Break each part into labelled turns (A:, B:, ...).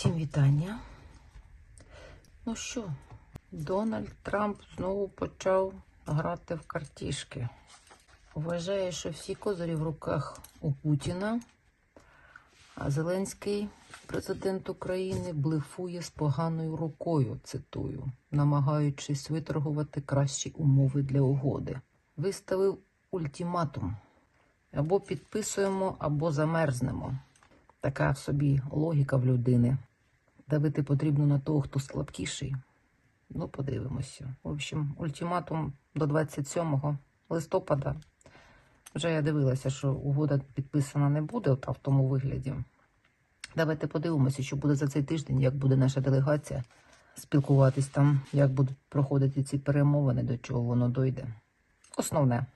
A: Всім вітання. Ну що, Дональд Трамп знову почав грати в картішки. Вважає, що всі козирі в руках у Путіна, а Зеленський, президент України, блефує з поганою рукою, цитую, намагаючись виторгувати кращі умови для угоди. Виставив ультиматум. Або підписуємо, або замерзнемо. Така в собі логіка в людини. Давити потрібно на того, хто слабкіший. Ну, подивимося. В общем, ультиматум до 27 листопада. Вже я дивилася, що угода підписана не буде от, в тому вигляді. Давайте подивимося, що буде за цей тиждень, як буде наша делегація спілкуватись там, як будуть проходити ці перемовини, до чого воно дойде. Основне.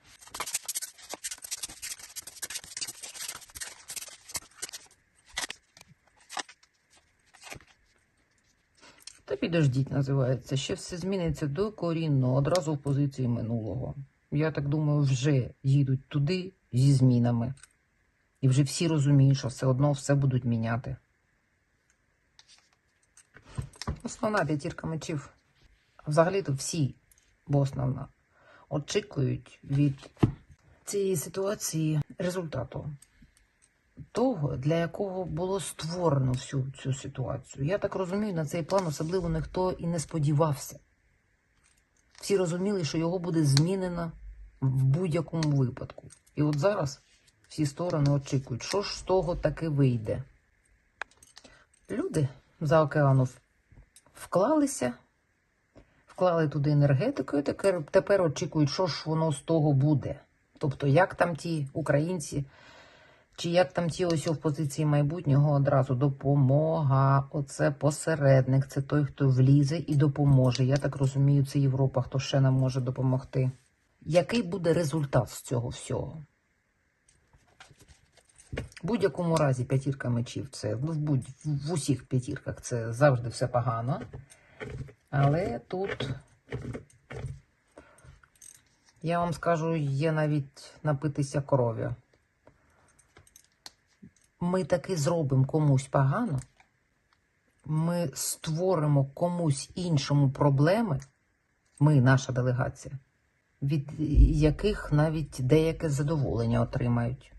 A: Та підождіть, називається. Ще все зміниться докорінно, одразу в позиції минулого. Я так думаю, вже їдуть туди зі змінами. І вже всі розуміють, що все одно все будуть міняти. Основна п'ятірка мечів. Взагалі-то всі, бо основна, очікують від цієї ситуації результату того, для якого було створено всю цю ситуацію. Я так розумію, на цей план особливо ніхто і не сподівався. Всі розуміли, що його буде змінено в будь-якому випадку. І от зараз всі сторони очікують, що ж з того таки вийде. Люди за океану вклалися, вклали туди енергетику, і тепер очікують, що ж воно з того буде. Тобто, як там ті українці. Чи як там ті ось в позиції майбутнього одразу допомога, оце посередник, це той, хто влізе і допоможе. Я так розумію, це Європа, хто ще нам може допомогти. Який буде результат з цього всього? В будь-якому разі п'ятірка мечів це в, будь, в усіх п'ятірках це завжди все погано. Але тут, я вам скажу, є навіть напитися кров'ю ми таки зробимо комусь погано, ми створимо комусь іншому проблеми, ми, наша делегація, від яких навіть деяке задоволення отримають.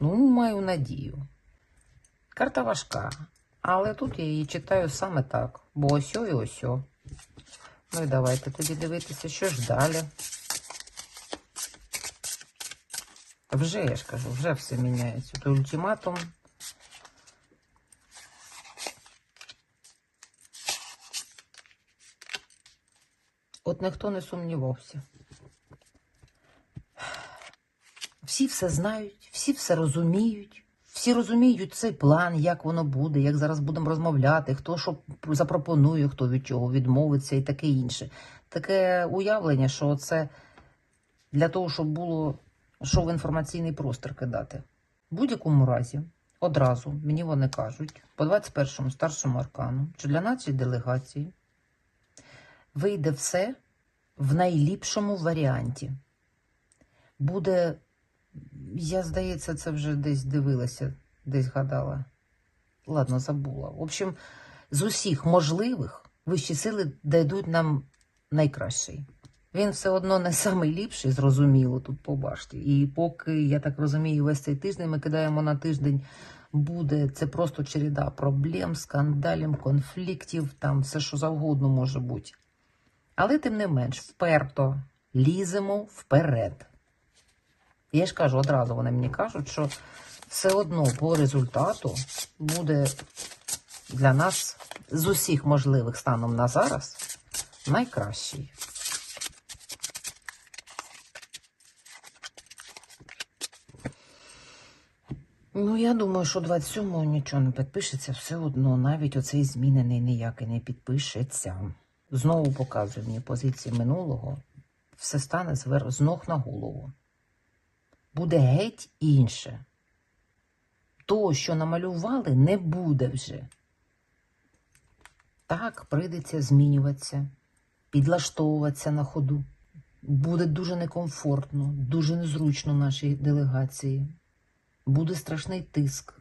A: Ну, маю надію. Карта важка, але тут я її читаю саме так, бо осьо і осьо. Ну і давайте тоді дивитися, що ж далі. Вже я ж кажу, вже все міняється. То ультиматум. От ніхто не сумнівався. Всі все знають, всі все розуміють, всі розуміють цей план, як воно буде, як зараз будемо розмовляти, хто що запропонує, хто від чого відмовиться і таке інше. Таке уявлення, що це для того, щоб було що в інформаційний простір кидати. В будь-якому разі, одразу мені вони кажуть, по 21-му старшому аркану, що для нашої делегації вийде все в найліпшому варіанті. Буде, я, здається, це вже десь дивилася, десь гадала. Ладно, забула. В общем, з усіх можливих вищі сили дайдуть нам найкращий. Він все одно не найліпший, зрозуміло, тут побачите. І поки, я так розумію, весь цей тиждень ми кидаємо на тиждень, буде це просто череда проблем, скандалів, конфліктів, там все, що завгодно може бути. Але, тим не менш, вперто ліземо вперед. Я ж кажу, одразу вони мені кажуть, що все одно по результату буде для нас з усіх можливих станом на зараз найкращий. Ну, я думаю, що 27-го нічого не підпишеться, все одно, навіть оцей змінений ніякий не підпишеться. Знову показує мені позиції минулого, все стане з ног на голову. Буде геть інше. То, що намалювали, не буде вже. Так, прийдеться змінюватися, підлаштовуватися на ходу. Буде дуже некомфортно, дуже незручно нашій делегації. Буде страшний тиск.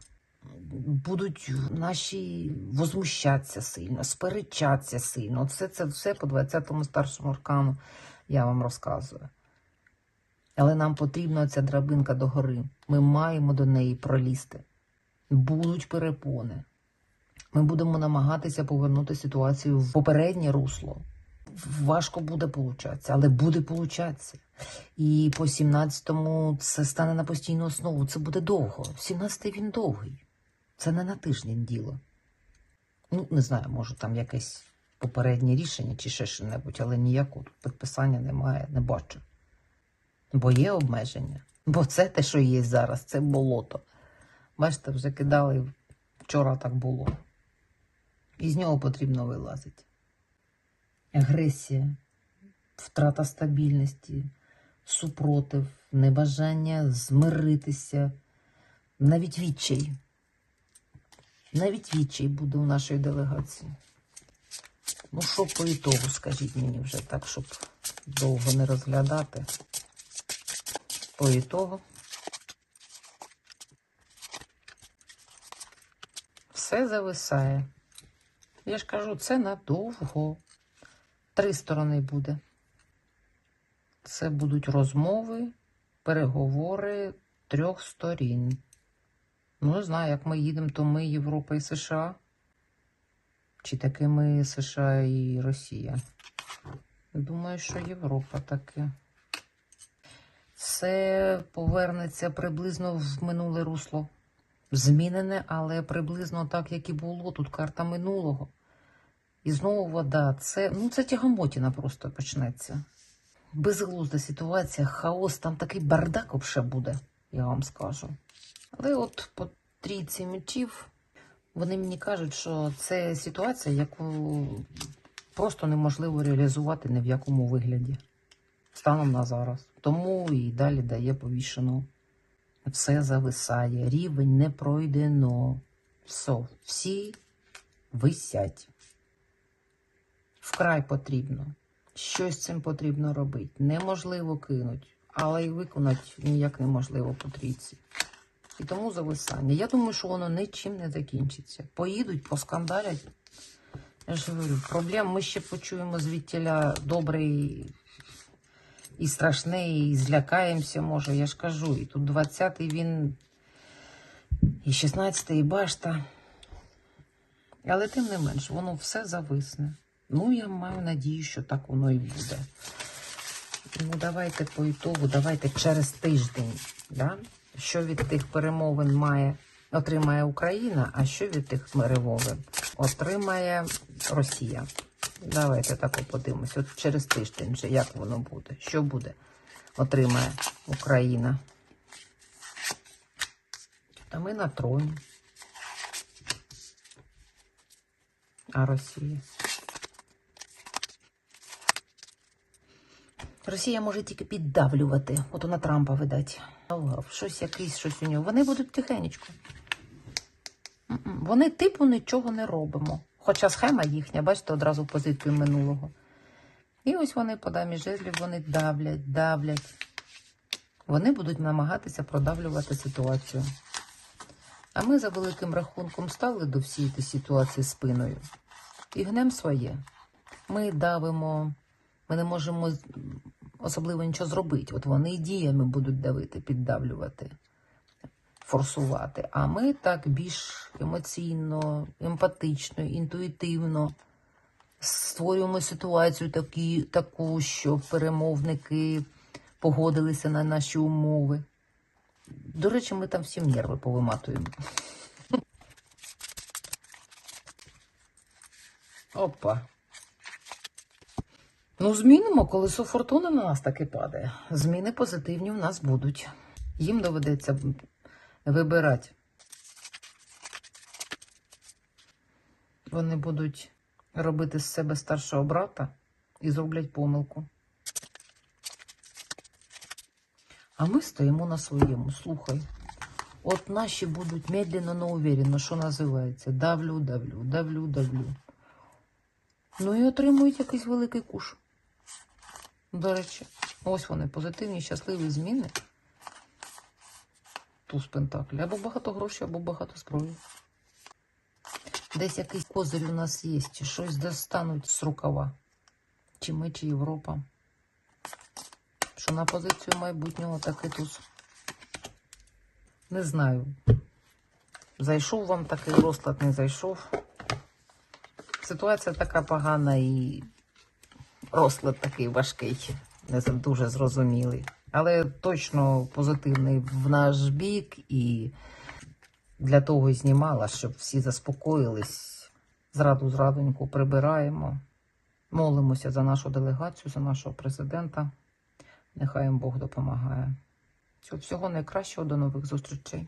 A: будуть наші возмущатися сильно, сперечатися сильно. От це все по 20-му старшому аркану я вам розказую. Але нам потрібна ця драбинка догори. Ми маємо до неї пролізти. Будуть перепони. Ми будемо намагатися повернути ситуацію в попереднє русло. Важко буде получатися, але буде получатися. І по 17-му це стане на постійну основу. Це буде довго. 17-й він довгий. Це не на тиждень діло. Ну, не знаю, може там якесь попереднє рішення чи ще що-небудь, але ніякого підписання немає, не бачу. Бо є обмеження. Бо це те, що є зараз, це болото. Бачите, вже кидали вчора так було. І з нього потрібно вилазити. Агресія, втрата стабільності, супротив, небажання змиритися, навіть відчай. Навіть відчай буде у нашої делегації. Ну, що по ітогу, скажіть мені вже так, щоб довго не розглядати. По ітогу. Все зависає. Я ж кажу, це надовго. Три сторони буде. Це будуть розмови, переговори трьох сторін. Ну, не знаю, як ми їдемо, то ми Європа і США. Чи таки ми США і Росія? Думаю, що Європа таке. Це повернеться приблизно в минуле русло. Змінене, але приблизно так, як і було. Тут карта минулого. І знову вода. Це, ну, це тягамотіна просто почнеться. Безглузда ситуація, хаос, там такий бардак вже буде, я вам скажу. Але от по трійці мечів вони мені кажуть, що це ситуація, яку просто неможливо реалізувати ні в якому вигляді. Станом на зараз. Тому і далі дає повішену. Все зависає, рівень не пройдено. Все, всі висять. Вкрай потрібно. Щось з цим потрібно робити. Неможливо кинуть, але й виконати ніяк неможливо по трійці. І тому зависання. Я думаю, що воно нічим не закінчиться. Поїдуть, поскандалять. Я ж говорю, проблем ми ще почуємо звідтіля добрий і страшний, і злякаємося, може. Я ж кажу, і тут 20-й він, і 16-й, і башта. Але тим не менш, воно все зависне. Ну, я маю надію, що так воно і буде. Ну, давайте по ітогу, давайте через тиждень. Да? Що від тих перемовин має, отримає Україна, а що від тих перемовин отримає Росія. Давайте так подивимось. От через тиждень вже як воно буде. Що буде? Отримає Україна. Та ми на троні. А Росія? Росія може тільки піддавлювати. От на Трампа видать. Щось якийсь, щось у нього. Вони будуть тихенечко. Вони типу нічого не робимо. Хоча схема їхня, бачите, одразу позицію минулого. І ось вони по дамі жезлів, вони давлять, давлять. Вони будуть намагатися продавлювати ситуацію. А ми за великим рахунком стали до всієї ситуації спиною. І гнем своє. Ми давимо, ми не можемо особливо нічого зробити. От вони діями будуть давити, піддавлювати, форсувати. А ми так більш емоційно, емпатично, інтуїтивно створюємо ситуацію такі, таку, що перемовники погодилися на наші умови. До речі, ми там всім нерви повиматуємо. Опа. Ну, змінимо, колесо фортуни на нас таки падає. Зміни позитивні в нас будуть. Їм доведеться вибирати. Вони будуть робити з себе старшого брата і зроблять помилку. А ми стоїмо на своєму. Слухай. От наші будуть медленно, но уверенно, що називається. Давлю, давлю, давлю, давлю. Ну і отримують якийсь великий куш. До речі, ось вони позитивні, щасливі зміни. туз пентаклі. Або багато грошей, або багато зброї. Десь якийсь козир у нас є, чи щось достануть з рукава. Чи ми, чи Європа. Що на позицію майбутнього такий туз. Не знаю. Зайшов вам такий розклад, не зайшов. Ситуація така погана і розклад такий важкий, не дуже зрозумілий. Але точно позитивний в наш бік і для того і знімала, щоб всі заспокоїлись. Зраду зрадоньку прибираємо. Молимося за нашу делегацію, за нашого президента. Нехай їм Бог допомагає. Всього- найкращого, до нових зустрічей.